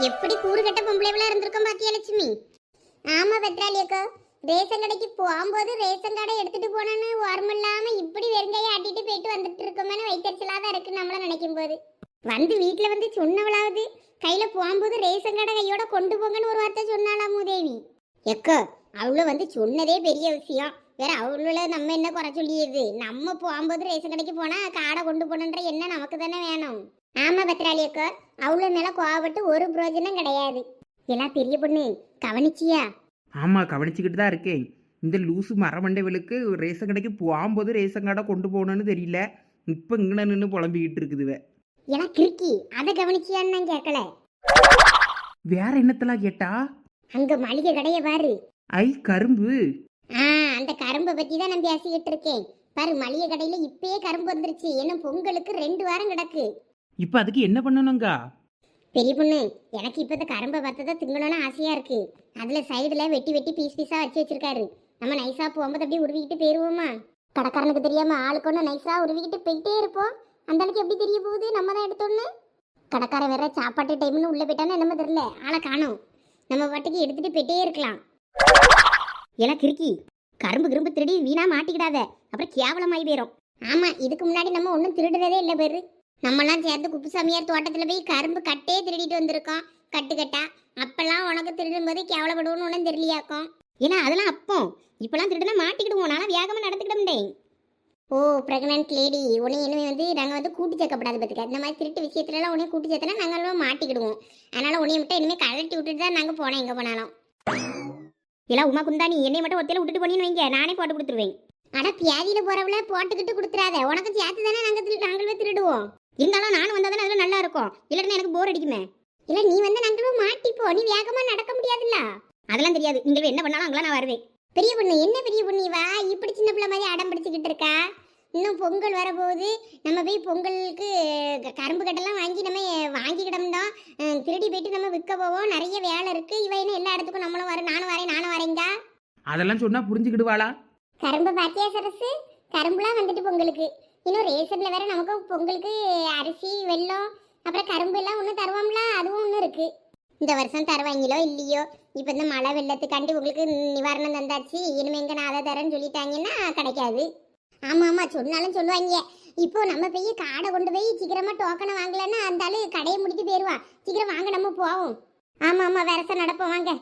எப்படி கூறுகட்ட பொம்பளைவளா இருந்திருக்கோம் பாத்தியா லட்சுமி? ஆமா பத்ராளி அக்கா ரேஷன் கடைக்கு போகும்போது ரேஷன் கடை எடுத்துட்டு போனோன்னு ஓர்ம இல்லாம இப்படி வெறுங்கையை ஆட்டிட்டு போயிட்டு வந்துட்டு இருக்கோமேனு வைத்தறிச்சலா தான் இருக்கு நம்மள நினைக்கும் போது வந்து வீட்டுல வந்து சொன்னவளாவது கையில போகும்போது ரேஷன் கடை கையோட கொண்டு போங்கன்னு ஒரு வார்த்தை சொன்னாலாம் மூதேவி எக்கோ அவ்வளோ வந்து சொன்னதே பெரிய விஷயம். வேற அவளோட நம்ம என்ன குறை சொல்லியது? நம்ம போகும்போது ரேஷன் கடைக்கு போனா காடை கொண்டு போகணுன்ற என்ன நமக்கு தானே வேணும். ஆமா பத்ராளி அக்கா அவ்வளோ மேல கோவப்பட்டு ஒரு பிரயோஜனம் கிடையாது. எல்லாம் பெரிய பொண்ணு கவனிச்சியா? ஆமாம் கவனிச்சுக்கிட்டு தான் இருக்கேன். இந்த லூசு மரமண்டைவளுக்கு ரேஷன் கடைக்கு போகும்போது ரேஷன் கடை கொண்டு போகணும்னு தெரியல. இப்போ இங்கே நின்று புலம்பிக்கிட்டு இருக்குதுவ எல்லாம் கிறுக்கி அதை கவனிச்சியான்னு நான் கேட்கல. வேற என்னத்தெல்லாம் கேட்டா? அங்க மளிகை கடைய பாரு. ஐ கரும்பு. ஆ அந்த கரும்பை பத்தி தான் நான் பேசிக்கிட்டு இருக்கேன். பாரு மளிகை கடையில இப்பயே கரும்பு வந்துருச்சு. என்ன பொங்கலுக்கு ரெண்டு வாரம் கிடக்கு. இப்போ அதுக்கு என்ன பண்ணணுங்கா பெரிய பொண்ணு எனக்கு இப்ப இந்த கரும்பை பார்த்ததா திங்கணும்னு ஆசையா இருக்கு. அதுல சைடுல வெட்டி வெட்டி பீஸ் பீஸா வச்சு வச்சிருக்காரு. நம்ம நைஸா போகும்போது அப்படியே உருவிக்கிட்டு போயிருவோமா? கடைக்காரனுக்கு தெரியாம ஆளுக்கு ஒன்று நைஸா உருவிக்கிட்டு போயிட்டே இருப்போம். அந்த அளவுக்கு எப்படி தெரிய போகுது? நம்ம தான் எடுத்தோன்னு கடைக்காரன் வேற சாப்பாட்டு டைம்னு உள்ள போயிட்டான்னு என்னமோ தெரியல. ஆளை காணோம். நம்ம பாட்டுக்கு எடுத்துட்டு போயிட்டே இருக்கலாம். எல்லாம் கிறுக்கி. கரும்பு கிரும்பு திருடி வீணா மாட்டிக்கிடாத. அப்புறம் கேவலமாயி போயிடும் ஆமா இதுக்கு முன்னாடி நம்ம ஒன்றும் திருடுறதே இல்லை பேரு. நம்மலாம் சேர்ந்து குப்புசாமியார் தோட்டத்தில் போய் கரும்பு கட்டே திருடிட்டு வந்திருக்கோம். கட்டு கட்டா. அப்பெல்லாம் உனக்கு திருடும் போது கேவலப்படுவோம்னு ஒன்றும் தெரியலையாக்கும் ஏன்னா அதெல்லாம் அப்போ. இப்பெல்லாம் திருடுனா மாட்டிக்கிடுவோம். நான் வேகமாக நடந்துக்கிட ஓ ப்ரெக்னென்ட் லேடி உன்னை இனிமே வந்து நாங்கள் வந்து கூட்டி சேர்க்கப்படாது பார்த்துக்க இந்த மாதிரி திருட்டு விஷயத்துலலாம் உன்னையும் கூட்டி சேர்த்தனா நாங்கள் மாட்டிக்கிடுவோம். அதனால உன்னைய மட்டும் இனிமேல் கழட்டி விட்டுட்டு தான் நாங்கள் போனோம் எங்கே போனாலும். எல்லாம் உமா குந்தாணி என்னை மட்டும் ஒத்தையில விட்டுட்டு போனீன்னு வைங்க. நானே போட்டு கொடுத்துருவேன். ஆனா பியாதியில போறவள போட்டுக்கிட்டு கொடுத்துறாத. உனக்கு சேர்த்து தானே நாங்க திரு- நாங்களே திருடுவோம். இருந்தாலும் நானும் வந்தா தானே அதில் நல்லா இருக்கும். இல்லைன்னா எனக்கு போர் அடிக்குமே. இல்ல நீ வந்து நாங்களும் மாட்டிப்போ நீ வேகமா நடக்க முடியாதுல்ல. அதெல்லாம் தெரியாது. நீங்கள் என்ன பண்ணாலும் அங்கெல்லாம் நான் வருவேன். பெரிய பொண்ணு என்ன பெரிய பொண்ணு வா இப்படி சின்ன பிள்ளை மாதிரி அடம் பிடிச்சிக்கிட்டு இருக்கா? இன்னும் பொங்கல் வரப்போகுது. நம்ம போய் பொங்கலுக்கு கரும்பு கட்டெல்லாம் வாங்கி நம்ம வாங்கிக்கிட்டோம்னா திருடி போயிட்டு நம்ம விற்க போவோம். நிறைய வேலை இருக்கு. இவ என்ன எல்லா இடத்துக்கும் நம்மளும் வர நானும் வரேன் நானும் வரேங்க அதெல்லாம் சொன்னால் புரிஞ்சுக்கிடுவாளா? கரும்பு பாத்தியா சரசு? கரும்புலாம் வந்துட்டு பொங்கலுக்கு. இன்னும் ரேஷன்ல வேற நமக்கு பொங்கலுக்கு அரிசி வெல்லம் அப்புறம் கரும்பு எல்லாம் ஒன்றும் தருவோம்ல அதுவும் ஒன்றும் இருக்கு. இந்த வருஷம் தருவாங்களோ இல்லையோ? இப்போ இந்த மழை வெள்ளத்துக்காண்டி உங்களுக்கு நிவாரணம் தந்தாச்சு. இனிமே எங்க நான் அதை தரேன்னு சொல்லிட்டாங்கன்னா கிடைக்காது. ஆமா ஆமா சொன்னாலும் சொல்லுவாங்க. இப்போ நம்ம போய் காடை கொண்டு போய் சீக்கிரமா டோக்கனை வாங்கலன்னா அந்த ஆளு கடையை முடிச்சு போயிருவா. சீக்கிரம் வாங்க நம்ம போவோம். ஆமா ஆமா வேறச நடப்போம் வாங்க.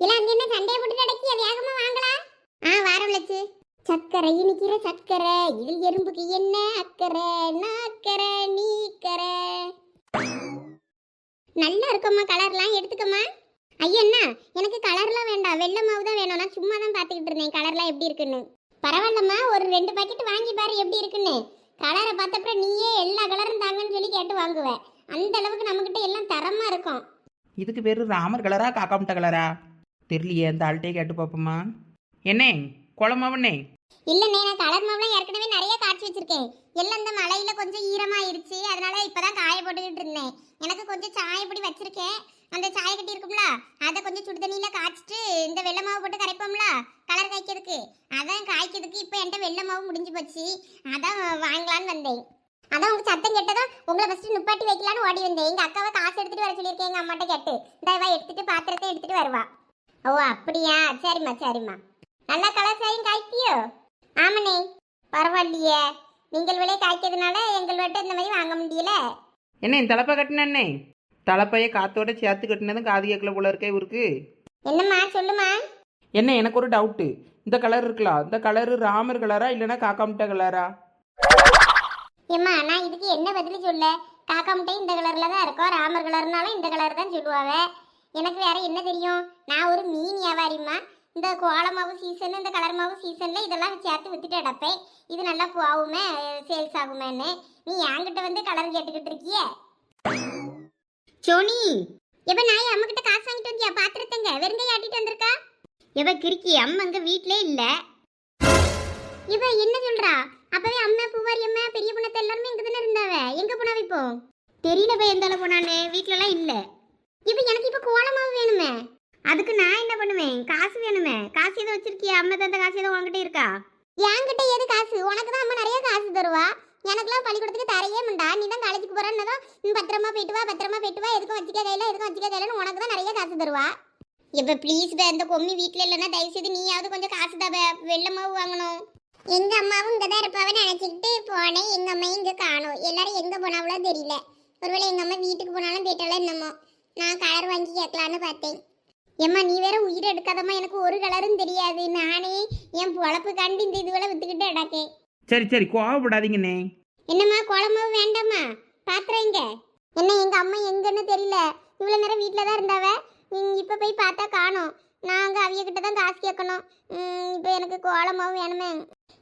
இல்ல அங்க என்ன சண்டையை போட்டு நடக்கிய? வேகமா வாங்கலாம் ஆ வாரம் லட்சு சக்கரை இனிக்கிற சக்கரை இதில் எறும்புக்கு என்ன அக்கறை? நாக்கரை நீக்கரை நல்லா இருக்கும்மா கலர்லாம் எடுத்துக்கம்மா. ஐயா என்ன எனக்கு கலர்லாம் வேண்டாம் வெள்ளை மாவு தான் வேணும் நான் சும்மா தான் பார்த்துக்கிட்டு இருந்தேன் கலர்லாம் எப்படி இருக்குன்னு பரவாயில்லம்மா ஒரு ரெண்டு பாக்கெட் வாங்கி பாரு எப்படி இருக்குன்னு கலரை பார்த்தப்பறம் நீயே எல்லா கலரும் தாங்கன்னு சொல்லி கேட்டு வாங்குவேன் அந்த அளவுக்கு நம்மக்கிட்ட எல்லாம் தரமா இருக்கும் இதுக்கு பேர் ராமர் கலரா காக்காமட்ட கலரா தெரியலையே அந்த ஆள்கிட்டே கேட்டு பார்ப்போமா? என்னே குளமாவண்ணே? இல்லண்ணே நான் கலர் மாவுலாம் ஏற்கனவே நிறைய காய்ச்சி வச்சிருக்கேன். எல்லாம் இந்த மலையில கொஞ்சம் ஈரமாயிருச்சு. அதனால இப்பதான் காய போட்டுக்கிட்டு இருந்தேன். எனக்கு கொஞ்சம் சாயப்பொடி வச்சிருக்கேன். அந்த சாய கட்டி இருக்கும்ல அதை கொஞ்சம் சுடு தண்ணியில காய்ச்சிட்டு இந்த வெள்ளை மாவு போட்டு கரைப்போம்ல கலர் காய்க்கிறதுக்கு. அதான் காய்க்கிறதுக்கு இப்போ என்கிட்ட வெள்ளை மாவு முடிஞ்சு போச்சு. அதான் வாங்கலான்னு வந்தேன். அதான் உங்க சத்தம் கேட்டதும் உங்களை ஃபர்ஸ்ட் நிப்பாட்டி வைக்கலான்னு ஓடி வந்தேன். எங்க அக்காவை காசு எடுத்துட்டு வர சொல்லியிருக்கேன் எங்க அம்மாட்ட கேட்டு. இந்த இவ எடுத்துட்டு பாத்திரத்தை எடுத்துட்டு வருவா. ஓ அப்படியா? சரிம்மா சரிம்மா. நல்லா கலர் சாயும் காய்ப்பியோ? ஆமாண்ணே. பரவாயில்லையே. நீங்கள் விலை காய்க்கிறதுனால எங்கள் வீட்டை இந்த மாதிரி வாங்க முடியல. என்ன தலைப்பை கட்டினே தலைப்பையை காத்தோட சேர்த்து கட்டினதும் காது கேட்கல போல இருக்கே இவருக்கு. என்னம்மா சொல்லுமா என்ன எனக்கு ஒரு டவுட்டு இந்த கலர் இருக்கலாம் இந்த கலரு ராமர் கலரா இல்லைன்னா காக்காமுட்ட கலரா ஏம்மா நான் இதுக்கு என்ன பதில் சொல்ல? காக்கா முட்டை இந்த கலரில் தான் இருக்கும் ராமர் கலர்னாலும் இந்த கலர் தான் சொல்லுவாங்க எனக்கு வேற என்ன தெரியும்? நான் ஒரு மீன் வியாபாரிம்மா. இந்த கோலமாவு சீசன் இந்த கலர் மாவு சீசனில் இதெல்லாம் சேர்த்து வித்துட்டு அடப்பேன் இது நல்லா போகுமே சேல்ஸ் ஆகுமேன்னு. நீ என்கிட்ட வந்து கலர் கேட்டுக்கிட்டு இருக்கியே? சோனி எப்ப நான் அம்மா கிட்ட காசு வாங்கிட்டு வந்தியா? பாத்திரத்தங்க வெறுங்க ஆட்டிட்டு வந்திருக்கா? எவ கிறுக்கி அம்மா அங்க வீட்லயே இல்ல. இவ என்ன சொல்றா? அப்பவே அம்மா பூவாரி அம்மா பெரிய பொண்ணத்தை எல்லாருமே இங்க தானே இருந்தாவ? எங்க போனாவ இப்போ? தெரியல போய் எந்தால போனானே வீட்ல எல்லாம் இல்ல. இப்போ எனக்கு இப்போ கோலமாவு வேணுமே. அதுக்கு நான் என்ன பண்ணுவேன்? காசு வேணுமே. காசு எதுவும் வச்சிருக்கியா? அம்மா தந்த காசு எதுவும் உங்ககிட்ட இருக்கா? என்கிட்ட எது காசு? உனக்கு தான் அம்மா நிறைய காசு தருவா? எனக்குலாம் பள்ளிக்கூடத்துக்கு தரையே முண்டா. நீ தான் காலேஜுக்கு போறேன்னதும் நீ பத்திரமா போயிட்டு வா பத்திரமா போயிட்டு வா. எதுக்கும் வச்சுக்க கையில எதுக்கும் வச்சுக்க கையிலன்னு உனக்கு தான் நிறைய காசு தருவா? இப்போ ப்ளீஸ் பே இந்த கொம்மி வீட்டில் இல்லைன்னா தயவு செய்து நீயாவது கொஞ்சம் காசு தப. வெள்ளமாவு வாங்கணும். எங்க அம்மாவும் இங்க தான் இருப்பாவன்னு நினைச்சுக்கிட்டு போனேன். எங்க அம்மையும் இங்க காணும். எல்லாரும் எங்க போனாவளோ தெரியல. ஒருவேளை எங்க அம்மா வீட்டுக்கு போனாலும் போயிட்டாலும் என்னமோ. நான் கலர் வாங்கி கேட்கலான்னு பார்த்தேன். ஏம்மா நீ வேற உயிர் எடுக்காதம்மா. எனக்கு ஒரு கலரும் தெரியாது. நானே என் பொழப்பு கண்டு இந்த இதுவெல்லாம் வித்துக்கிட்டு அடாக்கேன் சரி சரி கோவப்படாதீங்கண்ணே. என்னம்மா குழம்பு வேண்டாம்மா. பாத்திரம் இங்க என்ன எங்க அம்மா எங்கன்னு தெரியல. இவ்வளவு நேரம் வீட்டில தான் இருந்தாவ? இப்ப போய் பார்த்தா காணோம். நாங்க அவிய கிட்ட தான் காசு கேட்கணும். இப்ப எனக்கு கோலமாவும் வேணுமே.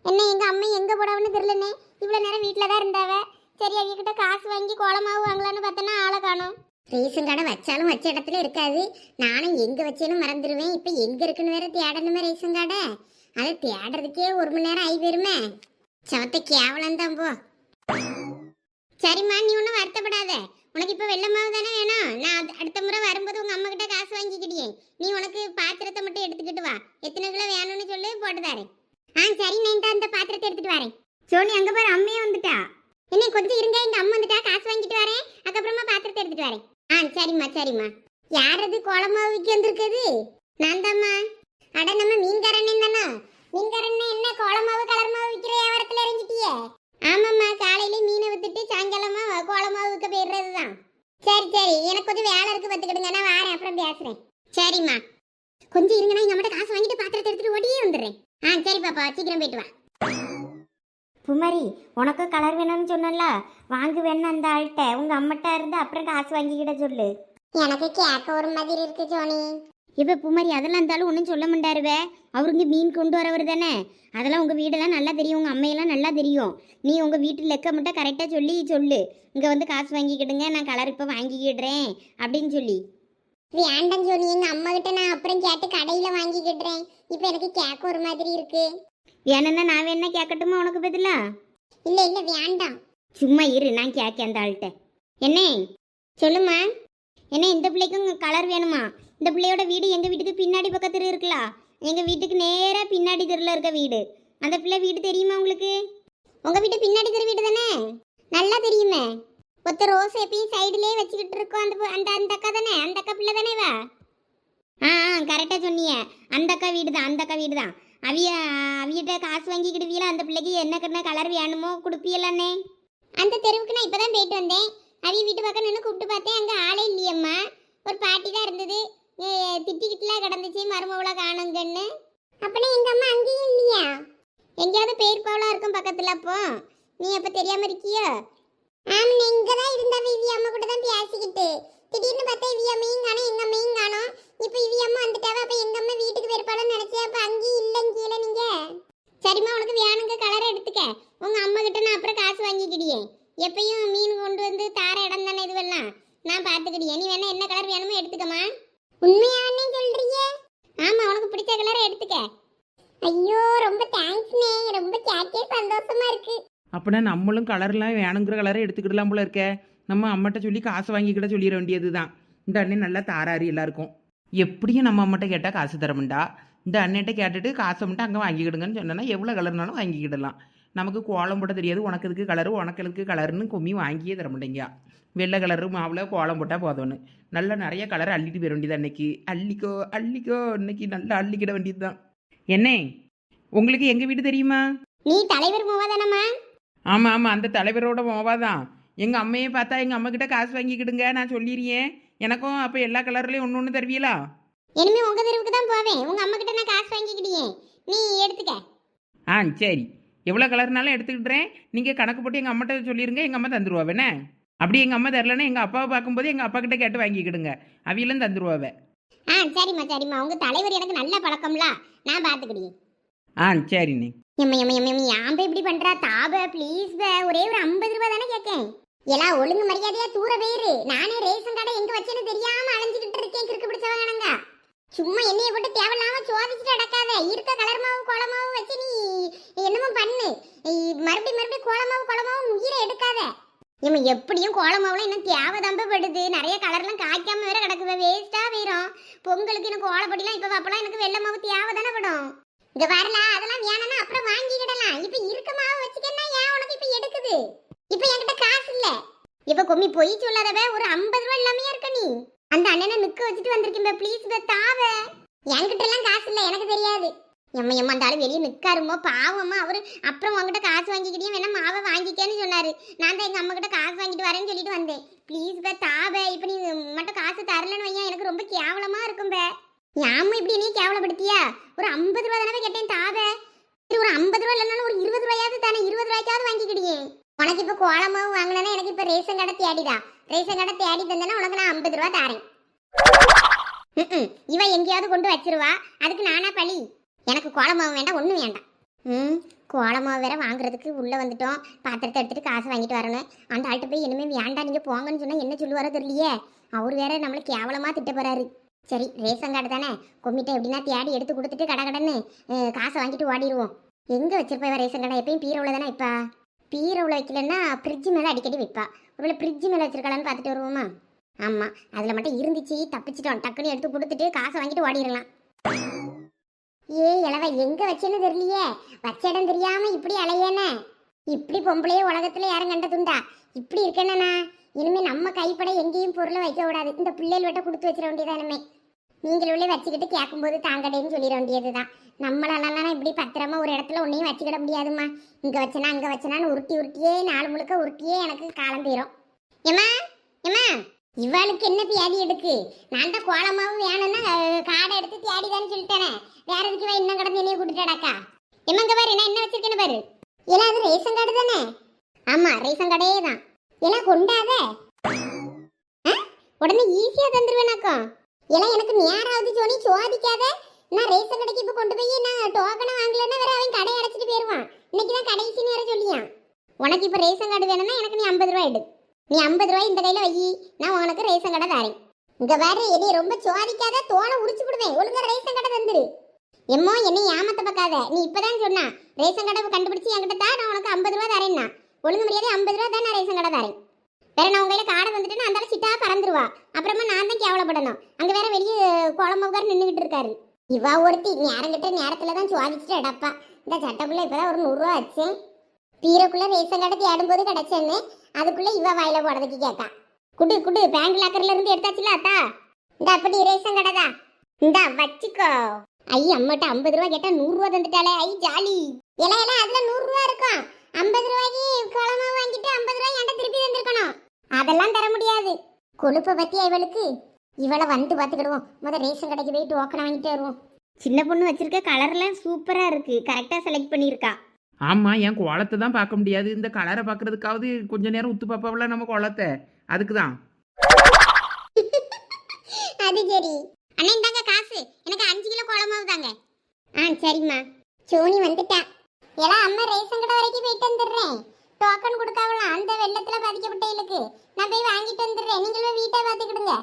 என்ன எங்க அம்மா எங்க போடாவன்னு தெரியலனே இவ்வளவு நேரம் வீட்டில தான் இருந்தாவ. சரி அவிய கிட்ட காசு வாங்கி கோலமாவு வாங்கலாம்னு பார்த்தனா ஆளை காணோம். ரேஷன் கடை வச்சாலும் வச்ச இடத்துல இருக்காது. நானும் எங்க வச்சேன்னு மறந்துடுவேன் இப்போ எங்க இருக்குன்னு வேற தேடணுமே ரேஷன் கடை. அதை தேடுறதுக்கே ஒரு மணி நேரம் ஆகி போயிருமே. சவத்தை கேவலம் தான் போ. சரிம்மா நீ ஒன்றும் வருத்தப்படாத. உனக்கு இப்போ வெள்ளை மாவு தானே வேணும்? நான் அடுத்த முறை வரும்போது உங்கள் அம்மா கிட்ட காசு வாங்கிக்கிட்டியே நீ உனக்கு பாத்திரத்தை மட்டும் எடுத்துக்கிட்டு வா. எத்தனை கிலோ வேணும்னு சொல்லி போட்டு தரேன். ஆ சரி நான் இந்த அந்த பாத்திரத்தை எடுத்துட்டு வரேன். சோனி அங்க பாரு அம்மையே வந்துட்டா. என்ன கொஞ்சம் இருங்க எங்க அம்மா வந்துட்டா காசு வாங்கிட்டு வரேன். அதுக்கப்புறமா பாத்திரத்தை எடுத்துட்டு வரேன். ஆ சரிம்மா சரிம்மா. யார் அது கோலமாவு விற்க வந்திருக்குது? நான் தாம்மா. அட நம்ம மீன்காரன் தானே? மீன்காரன் என்ன குழம்பாவு கலர்மாவு விற்கிற வியாபாரத்தில் இறங்கிட்டியே? ஆமாம்மா காலையில மீனை வித்துட்டு சாயங்காலமா கோலமாவு விற்க போயிடுறது தான் சரி சரி எனக்கு கொஞ்சம் வேலை இருக்கு பார்த்துக்கிடுங்க. நான் வாரேன் அப்புறம் பேசுறேன். சரிம்மா. கொஞ்சம் இருங்க நான் எங்க அம்மாட்ட காசு வாங்கிட்டு பாத்திரத்தை எடுத்துட்டு ஓடியே வந்துடுறேன். ஆ சரி பாப்பா சீக்கிரம் போயிட்டு வா. புமரி உனக்கு கலர் வேணும்னு சொன்னல வாங்கு வேணும் அந்த ஆள்கிட்ட. உங்க அம்மட்ட இருந்து அப்புறம் காசு வாங்கிக்கிட சொல்லு. எனக்கு கேட்க ஒரு மாதிரி இருக்கு ஜோனி இப்ப புமரி அதெல்லாம் இருந்தாலும் ஒன்றும் சொல்ல மாட்டாருவே. அவருங்க மீன் கொண்டு வரவர் தானே. அதெல்லாம் உங்கள் வீடெல்லாம் நல்லா தெரியும். உங்கள் அம்மையெல்லாம் நல்லா தெரியும். நீ உங்கள் வீட்டு லெக்க மட்டும் கரெக்டாக சொல்லி சொல்லு. இங்கே வந்து காசு வாங்கிக்கிடுங்க. நான் கலர் இப்போ வாங்கிக்கிடுறேன். அப்படின்னு சொல்லி. வேண்டாம் சொல்லி எங்கள் அம்மா கிட்ட நான் அப்புறம் கேட்டு கடையில் வாங்கிக்கிடுறேன். இப்போ எனக்கு கேட்க ஒரு மாதிரி இருக்கு. வேணும்னா நான் வேணா கேட்கட்டுமா உனக்கு பதிலா? இல்லை இல்லை வேண்டாம். சும்மா இரு நான் கேட்க அந்த ஆள்கிட்ட. என்ன? சொல்லுமா என்ன இந்த பிள்ளைக்கும் கலர் வேணுமா? இந்த பிள்ளையோட வீடு எங்கள் வீட்டுக்கு பின்னாடி பக்கத்துல இருக்குல்ல எங்கள் வீட்டுக்கு நேராக பின்னாடி தெருவில் இருக்க வீடு. அந்த பிள்ளை வீடு தெரியுமா உங்களுக்கு? உங்கள் வீட்டு பின்னாடி தெரு வீடு தானே? நல்லா தெரியுமே. ஒத்த ரோஸ் எப்பயும் சைடுலேயே வச்சுக்கிட்டு இருக்கோம். அந்த பு- அந்த அந்த அக்கா தானே? அந்த அக்கா பிள்ளை தானே வா ஆ ஆ கரெக்டாக சொன்னீங்க. அந்த அக்கா வீடு தான் அந்த அக்கா வீடு தான் அவிய அவியிட்ட காசு வாங்கிக்கிடுவீங்களா அந்த பிள்ளைக்கு என்ன கண்ண கலர் வேணுமோ கொடுப்பீங்களாண்ணே அந்த தெருவுக்கு நான் இப்போ தான் போயிட்டு வந்தேன். அவிய வீட்டு பக்கம் நின்று கூப்பிட்டு பார்த்தேன். அங்கே ஆளே இல்லையம்மா. ஒரு பாட்டி தான் இருந்தது. திட்டிக்கிட்டுலாம் கிடந்துச்சு மருமவளை காணுங்கன்னு. அப்படின்னா எங்கள் அம்மா அங்கேயும் இல்லையா? எங்கேயாவது பேர் பாவலா இருக்கும் பக்கத்தில் அப்போ? நீ அப்போ தெரியாமல் இருக்கியோ? ஆமா நீங்க தான் இருந்தா இவி அம்மா கூட தான் பேசிக்கிட்டு. திடீர்னு பார்த்தா இவி அம்மையும் காணும் எங்க அம்மையும் காணும். இப்போ இவி அம்மா வந்துட்டாவ? அப்ப எங்க அம்மா வீட்டுக்கு போயிருப்பாளன்னு நினைச்சேன் அப்ப அங்கேயும் இல்லைங்க கீழே நீங்க? சரிம்மா உனக்கு வேணுங்க கலரை எடுத்துக்க. உங்க அம்மா கிட்ட நான் அப்புறம் காசு வாங்கிக்கிடியே. எப்பயும் மீன் கொண்டு வந்து தார இடம் தானே இதுவெல்லாம் நான் பார்த்துக்கிடியே. நீ வேணா என்ன கலர் வேணுமோ எடுத்துக்கம்மா. உண்மையானே சொல்றீங்க? ஆமா உனக்கு பிடிச்ச கலரை எடுத்துக்க. ஐயோ ரொம்ப தேங்க்ஸ்னே ரொம்ப கேக்கே சந்தோஷமா இருக்கு. அப்படின்னா நம்மளும் கலர்லாம் வேணுங்கிற கலரை எடுத்துக்கிடலாம் போல இருக்க. நம்ம அம்மாட்ட சொல்லி காசு வாங்கிக்கிட சொல்லிட வேண்டியது தான் இந்த அண்ணன் நல்லா தாராரு எல்லாருக்கும். எப்படியும் நம்ம அம்மாட்ட கேட்டால் காசு தரமுண்டா? இந்த அண்ணன்ட்ட கேட்டுட்டு காசை மட்டும் அங்கே வாங்கிக்கிடுங்கன்னு சொன்னோன்னா எவ்வளோ கலர்னாலும் வாங்கிக்கிடலாம். நமக்கு கோலம் போட தெரியாது. உனக்கு இதுக்கு கலரு உனக்கு எதுக்கு கலருன்னு கும்மி வாங்கியே தர மாட்டேங்க வெள்ளை கலரு மாவில் கோலம் போட்டால் போதும்னு. நல்லா நிறைய கலர் அள்ளிட்டு போயிட வேண்டியது அன்னைக்கு. அள்ளிக்கோ அள்ளிக்கோ இன்னைக்கு நல்லா அள்ளிக்கிட வேண்டியது தான் என்ன உங்களுக்கு எங்கள் வீடு தெரியுமா? நீ தலைவர் மூவாதானம்மா ஆமாம் ஆமாம் அந்த தலைவரோட மோவா தான் எங்கள் அம்மையை பார்த்தா எங்கள் அம்மா கிட்ட காசு வாங்கிக்கிடுங்க நான் சொல்லிடுறேன் எனக்கும் அப்போ எல்லா கலர்லேயும் ஒன்று ஒன்று தருவீங்களா இனிமே உங்க தெருவுக்கு தான் போவேன். உங்க அம்மா கிட்ட நான் காசு வாங்கிக்கிட்டியே நீ எடுத்துக்க. ஆ சரி. எவ்வளோ கலர்னாலும் எடுத்துக்கிட்டுறேன் நீங்கள் கணக்கு போட்டு எங்கள் அம்மாட்ட சொல்லிடுங்க எங்கள் அம்மா தந்துருவாவேண்ணே அப்படி எங்கள் அம்மா தரலன்னா எங்கள் அப்பாவை பார்க்கும்போது எங்கள் அப்பா கிட்ட கேட்டு வாங்கிக்கிடுங்க. அவியெல்லாம் தந்துருவாவே. ஆ சரிம்மா சரிம்மா. உங்க தலைவர் எனக்கு நல்ல பழக்கம்ல. நான் பாத்துக்கிடியே ஆ சரிண்ணே. எம்ம எம்ம எம்மா யாம்பே இப்படி பண்றா? தாப ப்ளீஸ் பே. ஒரே ஒரு ஐம்பது ரூபா தானே கேட்கேன் எல்லாம் ஒழுங்கு மரியாதையா தூர போயிரு. நானே ரேஷன் கடை எங்க வச்சேன்னு தெரியாம அலைஞ்சுக்கிட்டு இருக்கேன் கிறுக்கு பிடிச்சவங்க சும்மா என்னைய போட்டு தேவையில்லாம சோதிச்சுட்டு அடக்காத இருக்க கலர் மாவு கோலமாவு வச்சு நீ என்னமோ பண்ணு. மறுபடி மறுபடியும் மறுபடியும் கோலமாவு கோலமாவு உயிரை எடுக்காத. இவன் எப்படியும் கோலமாவுல இன்னும் தேவை தம்பப்படுது நிறைய கலர்லாம் காய்க்காம வேற கிடக்குது. வேஸ்டா போயிடும் பொங்கலுக்கு எனக்கு கோலப்படிலாம் இப்போ அப்பெல்லாம் எனக்கு வெள்ளை மாவு தேவை தானே படும். இங்க வரல அதெல்லாம் வேணும்னா அப்புறம் வாங்கிக்கிடலாம். இப்ப இருக்க மாவு வச்சுக்கன்னா ஏன் உனக்கு இப்ப எடுக்குது? இப்ப என்கிட்ட காசு இல்ல. இப்ப கொம்மி பொய் சொல்லாதவ ஒரு ஐம்பது ரூபாய் இல்லாமையா இருக்க நீ? அந்த அண்ணனை நிக்க வச்சுட்டு வந்திருக்கேன் ப்ளீஸ் தாவ. என்கிட்ட எல்லாம் காசு இல்ல எனக்கு தெரியாது. எம்மா எம்மா அந்த ஆளு வெளியே நிக்காருமோ பாவமா அவரு அப்புறம் உங்ககிட்ட காசு வாங்கிக்கிட்டே வேணா மாவை வாங்கிக்கேன்னு சொன்னாரு. நான் தான் எங்க அம்மா கிட்ட காசு வாங்கிட்டு வரேன்னு சொல்லிட்டு வந்தேன். ப்ளீஸ் பே தாவ இப்ப நீ மட்டும் காசு தரலன்னு வையா எனக்கு ரொம்ப கேவலமா இருக்கும் பே. யாம இப்படி நீ கேவலப்படுத்தியா? ஒரு ஐம்பது ரூபா தானே கேட்டேன் தாபே சரி ஒரு ஐம்பது ரூபா இல்லைனாலும் ஒரு இருபது ரூபாயாவது தானே இருபது ரூபாய்க்காவது வாங்கிக்கிடியே. உனக்கு இப்போ கோலமாவு வாங்கினா எனக்கு இப்போ ரேஷன் கடை தேடிதா ரேஷன் கடை தேடி தந்தேன்னா உனக்கு நான் ஐம்பது ரூபா தாரேன். ம் இவ எங்கேயாவது கொண்டு வச்சிருவா. அதுக்கு நானா பழி. எனக்கு கோலமாவு வேண்டாம் ஒன்றும் வேண்டாம். ம் கோலமாவு வேற வாங்குறதுக்கு உள்ளே வந்துட்டோம். பாத்திரத்தை எடுத்துட்டு காசு வாங்கிட்டு வரணும். அந்த ஆள்கிட்ட போய் இனிமே வேண்டாம் நீங்கள் போங்கன்னு சொன்னால் என்ன சொல்லுவாரோ தெரியலையே. அவர் வேற நம்மளுக்கு கேவலமாக திட்ட போறாரு. சரி ரேஷன் கார்டு தானே? கும்மிட்ட எப்படின்னா தேடி எடுத்து கொடுத்துட்டு கடை கடன்னு காசை வாங்கிட்டு ஓடிடுவோம் எங்கே வச்சிருப்பா இவன் ரேஷன் கடை? எப்பயும் பீரோவில் தானே வைப்பா? பீரோவில் வைக்கலன்னா ஃப்ரிட்ஜ் மேலே அடிக்கடி வைப்பா. ஒருவேளை ஃப்ரிட்ஜ் மேலே வச்சிருக்கலான்னு பார்த்துட்டு வருவோமா? ஆமாம் அதில் மட்டும் இருந்துச்சு தப்பிச்சிட்டோம். டக்குன்னு எடுத்து கொடுத்துட்டு காசை வாங்கிட்டு ஓடிடலாம். ஏ இளவ எங்கே வச்சேன்னு தெரியலையே. வச்ச இடம் தெரியாமல் இப்படி அலையேனே. இப்படி பொம்பளையே உலகத்துல யாரும் கண்டதுண்டா இப்படி இருக்கேனா இனிமே நம்ம கைப்பட எங்கேயும் பொருளை வைக்க கூடாது. இந்த பிள்ளைகள் விட்ட கொடுத்து வச்சிட வேண்டியதானுமே இனிமே. நீங்களுள்ளே வச்சுக்கிட்டு கேட்கும்போது தாங்கடேன்னு சொல்லிட வேண்டியதுதான். நம்மளாலலாம் இப்படி பத்திரமா ஒரு இடத்துல ஒன்றையும் வச்சுக்கிட முடியாதும்மா. இங்க வச்சனா அங்க வச்சனான்னு உருட்டி உருட்டியே நாலு முழுக்க உருட்டியே எனக்கு காலம் தீரும். ஏமா ஏமா இவளுக்கு என்ன தேடி எடுக்கு? நான் தான் கோலமாவும் வேணும்னா காடை எடுத்து தேடிதான்னு சொல்லிட்டேனே. வேற எதுக்கு இவ இன்னும் கடந்து என்னைய கூட்டிட்டாடாக்கா எம்மங்க பாரு நான் என்ன வச்சிருக்கேன்னு பாரு. ஏன்னா அது ரேஷன் கார்டு தானே? ஆமா ரேஷன் கடையே தான் ஏன்னா கொண்டாத. ஆ? உடனே ஈஸியா தந்துருவேனாக்கா. ஏன்னா எனக்கு நேராவது சோனி சோதிக்காத. நான் ரேஷன் கடைக்கு இப்போ கொண்டு போய் நான் டோக்கனை வாங்கலன்னா வேற அவன் கடை அடைச்சிட்டு போயிடுவான் இன்னைக்கு தான் கடைசி நேரம் சொல்லியான். உனக்கு இப்போ ரேஷன் கார்டு வேணும்னா எனக்கு நீ ஐம்பது ரூபாய் எடு. நீ ஐம்பது ரூபாய் இந்த கையில் வை. நான் உனக்கு ரேஷன் கடை தரேன். இங்க வேற என்னை ரொம்ப சோதிக்காத தோலை உரிச்சு விடுவேன் ஒழுங்கா ரேஷன் கடை தந்துரு. எம்மோ என்னை ஏமாத்த பார்க்காத. நீ இப்பதான் சொன்னா ரேஷன் கடை கண்டுபிடிச்சு என்கிட்ட தான் நான் உனக்கு ஐம்பது ரூபா தரேன்னா. ஒழுங்கு மரியாதை ஐம்பது ரூபா தான் நான் ரேஷன் கடை தரேன். வேற நான் உங்க காடை வந்துட்டு அந்த சிட்டா பறந்துருவா. அப்புறமா நான் தான் கேவலப்படணும். அங்க வேற வெளியே குழம்புக்கார் நின்றுகிட்டு இருக்காரு. இவா ஒருத்தி நேரங்கிட்ட நேரத்துல தான் சுவாதிச்சுட்டு அடப்பா இந்த சட்டப்புள்ள இப்பதான் ஒரு நூறுரூவா ஆச்சு பீரக்குள்ள ரேஷன் கடை தேடும்போது கிடைச்சேன்னு அதுக்குள்ள இவ வாயில போடுறதுக்கு கேட்டா குடு குடு பேங்க் லாக்கர்ல இருந்து எடுத்தாச்சுல அத்தா? இந்த அப்படி ரேஷன் கடை தான். இந்தா வச்சுக்கோ. ஐ அம்மாட்ட ஐம்பது ரூபா கேட்டா நூறு ரூபா தந்துட்டாளே. ஐ ஜாலி. இல இல அதுல நூறு ரூபா இருக்கும். ஐம்பது ரூபாய்க்கு குழம்பு வாங்கிட்டு ஐம்பது ரூபாய் என்கிட்ட திருப்பி தந்திருக்கணும். அதெல்லாம் தர முடியாது. கொழுப்பை பத்தி இவளுக்கு? இவளை வந்து பார்த்துக்கிடுவோம். முத ரேஷன் கடைக்கு போய் டோக்கனை வாங்கிட்டு வருவோம். சின்ன பொண்ணு வச்சிருக்க கலர்லாம் சூப்பரா இருக்கு. கரெக்டா செலக்ட் பண்ணியிருக்கா. ஆமா என் கோலத்தை தான் பார்க்க முடியாது. இந்த கலரை பார்க்கறதுக்காவது கொஞ்ச நேரம் உத்து பார்ப்பாவில நம்ம கோலத்தை. அதுக்கு தான் அது சரி. அண்ணா இந்தாங்க காசு. எனக்கு அஞ்சு கிலோ குழம்பாவு தாங்க. ஆ சரிம்மா. சோனி வந்துட்டா. எல்லாம் அம்மா ரேஷன் கடை வரைக்கும் போயிட்டு வந்துடுறேன். டோக்கன் கொடுக்காவலாம் அந்த வெள்ளத்துல பாதிக்கப்பட்டவங்களுக்கு நான் போய் வாங்கிட்டு வந்துடுறேன். நீங்களும் வீட்டை பார்த்துக்கிடுங்க.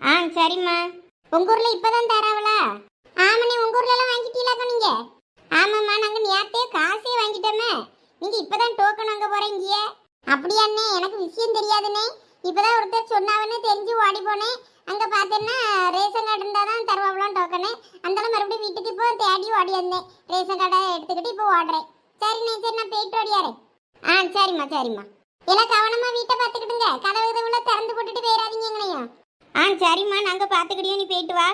ஆ சரிம்மா. உங்கூரில் இப்போ தான் தராவளா ஆமாண்ணே உங்க ஊர்ல வாங்கிட்டீங்களா நீங்க? ஆமாம்மா நாங்கள் நேரத்தே காசே வாங்கிட்டோமே. நீ இப்போ தான் டோக்கன் வாங்க போகிறீங்க அப்படியாண்ணே எனக்கு விஷயம் தெரியாதுண்ணே. இப்போ தான் ஒருத்தர் சொன்னாவன்னு தெரிஞ்சு ஓடி போனேன். அங்கே பார்த்தேன்னா ரேஷன் கார்டு இருந்தால் தான் தருவாங்களாம் டோக்கனு அந்தாலும் மறுபடியும் வீட்டுக்கு இப்போ தேடி ஓடி வந்தேன் ரேஷன் கார்டை எடுத்துக்கிட்டு இப்போ ஓடுறேன். சரிண்ணே சரி நான் போயிட்டு ஓடியாரேன் ஆ சரிம்மா சரிம்மா. எல்லாம் கவனமா வீட்டை பார்த்துக்கிடுங்க. கதவு கதவுல திறந்து போட்டுட்டு போயிடாதீங்க எங்களையும் ஆ சரிம்மா நாங்கள் பார்த்துக்கிட்டியோ நீ போயிட்டு வா.